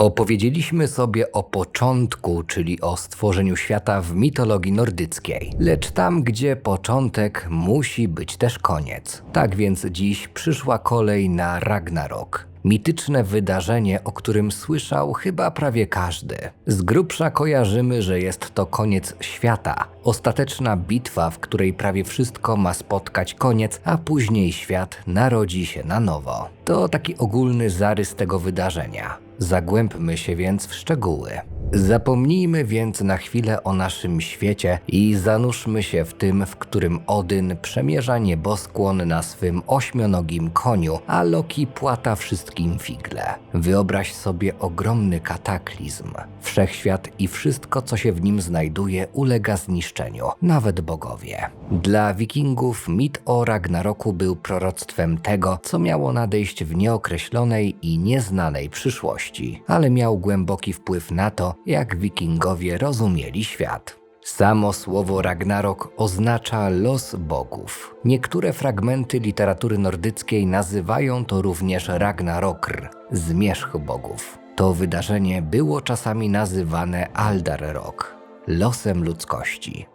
Opowiedzieliśmy sobie o początku, czyli o stworzeniu świata w mitologii nordyckiej, lecz tam, gdzie początek, musi być też koniec. Tak więc dziś przyszła kolej na Ragnarok. Mityczne wydarzenie, o którym słyszał chyba prawie każdy. Z grubsza kojarzymy, że jest to koniec świata, ostateczna bitwa, w której prawie wszystko ma spotkać koniec, a później świat narodzi się na nowo. To taki ogólny zarys tego wydarzenia. Zagłębmy się więc w szczegóły. Zapomnijmy więc na chwilę o naszym świecie i zanurzmy się w tym, w którym Odyn przemierza nieboskłon na swym ośmionogim koniu, a Loki płata wszystkim figle. Wyobraź sobie ogromny kataklizm. Wszechświat i wszystko, co się w nim znajduje, ulega zniszczeniu, nawet bogowie. Dla wikingów mit o Ragnaroku był proroctwem tego, co miało nadejść w nieokreślonej i nieznanej przyszłości, ale miał głęboki wpływ na to, jak wikingowie rozumieli świat. Samo słowo Ragnarok oznacza los bogów. Niektóre fragmenty literatury nordyckiej nazywają to również Ragnarokr, zmierzch bogów. To wydarzenie było czasami nazywane Aldarrok, losem ludzkości.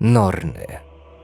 Norny.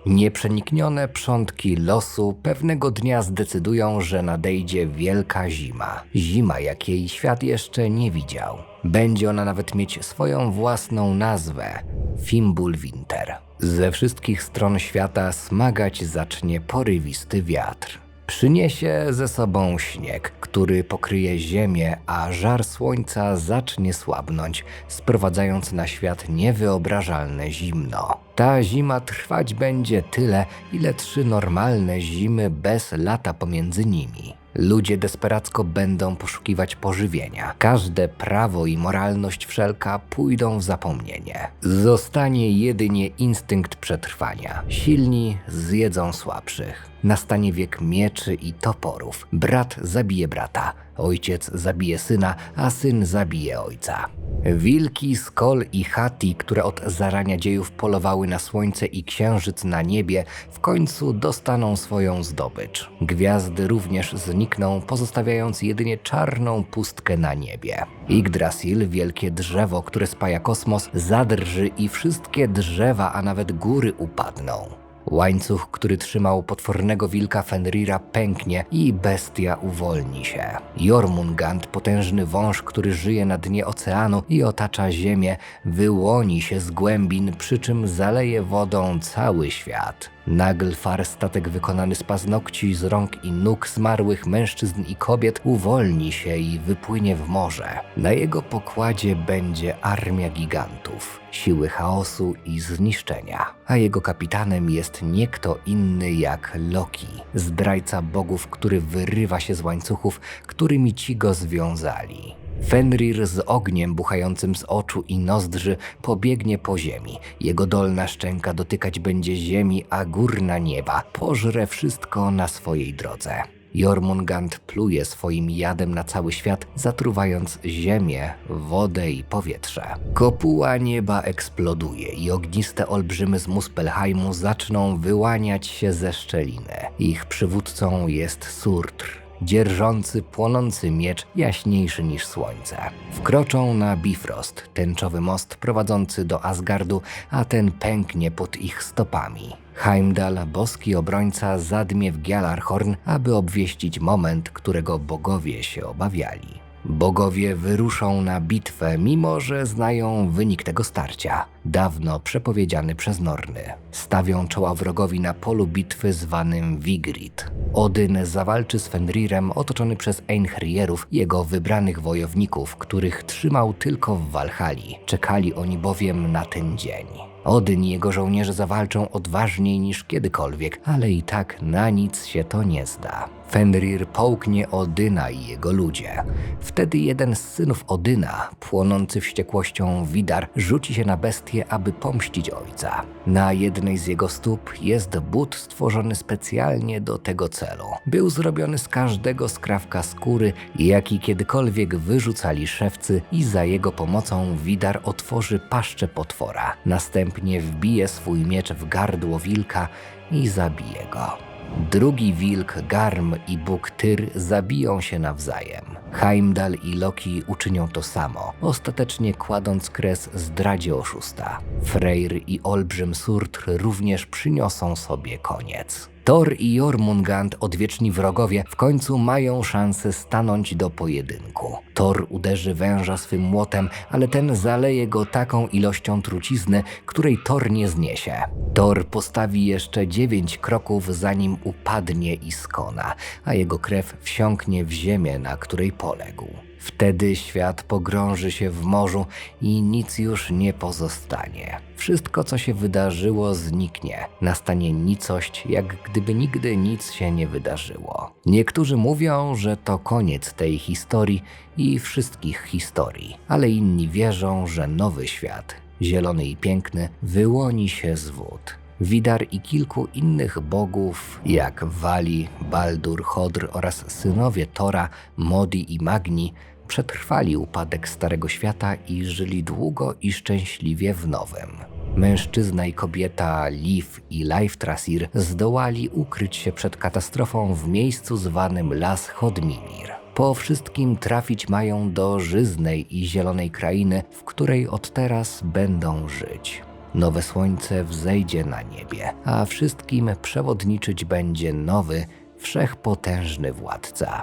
Nieprzeniknione przątki losu pewnego dnia zdecydują, że nadejdzie wielka zima. Zima, jakiej świat jeszcze nie widział. Będzie ona nawet mieć swoją własną nazwę Fimbulwinter. Ze wszystkich stron świata smagać zacznie porywisty wiatr. Przyniesie ze sobą śnieg, który pokryje ziemię, a żar słońca zacznie słabnąć, sprowadzając na świat niewyobrażalne zimno. Ta zima trwać będzie tyle, ile trzy normalne zimy bez lata pomiędzy nimi. Ludzie desperacko będą poszukiwać pożywienia. Każde prawo i moralność wszelka pójdą w zapomnienie. Zostanie jedynie instynkt przetrwania. Silni zjedzą słabszych. Nastanie wiek mieczy i toporów. Brat zabije brata, ojciec zabije syna, a syn zabije ojca. Wilki, Skol i Hati, które od zarania dziejów polowały na słońce i księżyc na niebie, w końcu dostaną swoją zdobycz. Gwiazdy również znikną, pozostawiając jedynie czarną pustkę na niebie. Yggdrasil, wielkie drzewo, które spaja kosmos, zadrży i wszystkie drzewa, a nawet góry upadną. Łańcuch, który trzymał potwornego wilka Fenrira, pęknie i bestia uwolni się. Jormungand, potężny wąż, który żyje na dnie oceanu i otacza ziemię, wyłoni się z głębin, przy czym zaleje wodą cały świat. Naglfar, statek wykonany z paznokci, z rąk i nóg zmarłych mężczyzn i kobiet, uwolni się i wypłynie w morze. Na jego pokładzie będzie armia gigantów, siły chaosu i zniszczenia, a jego kapitanem jest nie kto inny jak Loki, zdrajca bogów, który wyrywa się z łańcuchów, którymi ci go związali. Fenrir z ogniem buchającym z oczu i nozdrzy pobiegnie po ziemi. Jego dolna szczęka dotykać będzie ziemi, a górna nieba. Pożre wszystko na swojej drodze. Jormungand pluje swoim jadem na cały świat, zatruwając ziemię, wodę i powietrze. Kopuła nieba eksploduje i ogniste olbrzymy z Muspelheimu zaczną wyłaniać się ze szczeliny. Ich przywódcą jest Surtr, dzierżący płonący miecz jaśniejszy niż słońce. Wkroczą na Bifrost, tęczowy most prowadzący do Asgardu, a ten pęknie pod ich stopami. Heimdall, boski obrońca, zadmie w Gjallarhorn, aby obwieścić moment, którego bogowie się obawiali. Bogowie wyruszą na bitwę, mimo że znają wynik tego starcia, dawno przepowiedziany przez Norny. Stawią czoła wrogowi na polu bitwy zwanym Vigrid. Odyn zawalczy z Fenrirem otoczony przez Einherjerów, jego wybranych wojowników, których trzymał tylko w Walhali. Czekali oni bowiem na ten dzień. Odyn i jego żołnierze zawalczą odważniej niż kiedykolwiek, ale i tak na nic się to nie zda. Fenrir połknie Odyna i jego ludzie. Wtedy jeden z synów Odyna, płonący wściekłością Widar, rzuci się na bestię, aby pomścić ojca. Na jednej z jego stóp jest but stworzony specjalnie do tego celu. Był zrobiony z każdego skrawka skóry, jaki kiedykolwiek wyrzucali szewcy i za jego pomocą Widar otworzy paszczę potwora. Następnie wbije swój miecz w gardło wilka i zabije go. Drugi wilk, Garm i Bóg Tyr zabiją się nawzajem. Heimdall i Loki uczynią to samo, ostatecznie kładąc kres zdradzie oszusta. Freyr i Olbrzym Surtr również przyniosą sobie koniec. Thor i Jormungand, odwieczni wrogowie, w końcu mają szansę stanąć do pojedynku. Thor uderzy węża swym młotem, ale ten zaleje go taką ilością trucizny, której Thor nie zniesie. Thor postawi jeszcze dziewięć kroków, zanim upadnie i skona, a jego krew wsiąknie w ziemię, na której poległ. Wtedy świat pogrąży się w morzu i nic już nie pozostanie. Wszystko, co się wydarzyło, zniknie. Nastanie nicość, jak gdyby nigdy nic się nie wydarzyło. Niektórzy mówią, że to koniec tej historii i wszystkich historii, ale inni wierzą, że nowy świat, zielony i piękny, wyłoni się z wód. Widar i kilku innych bogów, jak Wali, Baldur, Hodr oraz synowie Tora, Modi i Magni, przetrwali upadek Starego Świata i żyli długo i szczęśliwie w nowym. Mężczyzna i kobieta Liv i Leiftrasir zdołali ukryć się przed katastrofą w miejscu zwanym Las Chodmimir. Po wszystkim trafić mają do żyznej i zielonej krainy, w której od teraz będą żyć. Nowe słońce wzejdzie na niebie, a wszystkim przewodniczyć będzie nowy, wszechpotężny władca.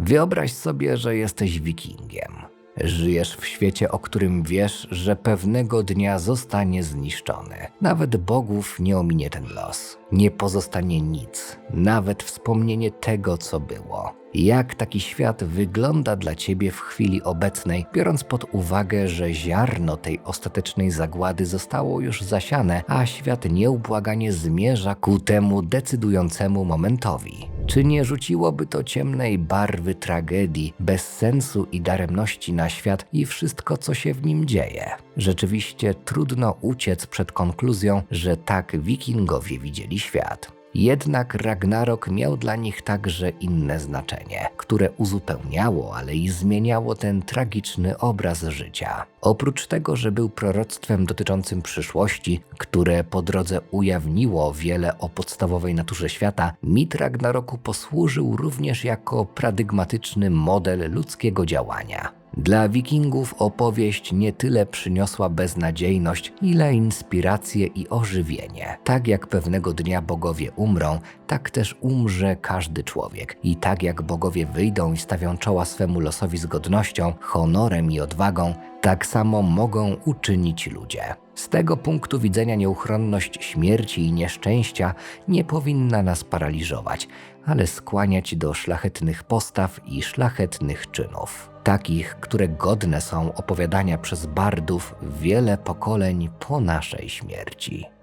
Wyobraź sobie, że jesteś wikingiem. Żyjesz w świecie, o którym wiesz, że pewnego dnia zostanie zniszczony. Nawet bogów nie ominie ten los. Nie pozostanie nic, nawet wspomnienie tego, co było. Jak taki świat wygląda dla ciebie w chwili obecnej, biorąc pod uwagę, że ziarno tej ostatecznej zagłady zostało już zasiane, a świat nieubłaganie zmierza ku temu decydującemu momentowi? Czy nie rzuciłoby to ciemnej barwy tragedii, bez sensu i daremności na świat i wszystko, co się w nim dzieje? Rzeczywiście trudno uciec przed konkluzją, że tak wikingowie widzieli świat. Jednak Ragnarok miał dla nich także inne znaczenie, które uzupełniało, ale i zmieniało ten tragiczny obraz życia. Oprócz tego, że był proroctwem dotyczącym przyszłości, które po drodze ujawniło wiele o podstawowej naturze świata, mit Ragnaroku posłużył również jako paradygmatyczny model ludzkiego działania. Dla Wikingów opowieść nie tyle przyniosła beznadziejność, ile inspirację i ożywienie. Tak jak pewnego dnia bogowie umrą, tak też umrze każdy człowiek. I tak jak bogowie wyjdą i stawią czoła swemu losowi z godnością, honorem i odwagą, tak samo mogą uczynić ludzie. Z tego punktu widzenia nieuchronność śmierci i nieszczęścia nie powinna nas paraliżować, ale skłaniać do szlachetnych postaw i szlachetnych czynów. Takich, które godne są opowiadania przez bardów wiele pokoleń po naszej śmierci.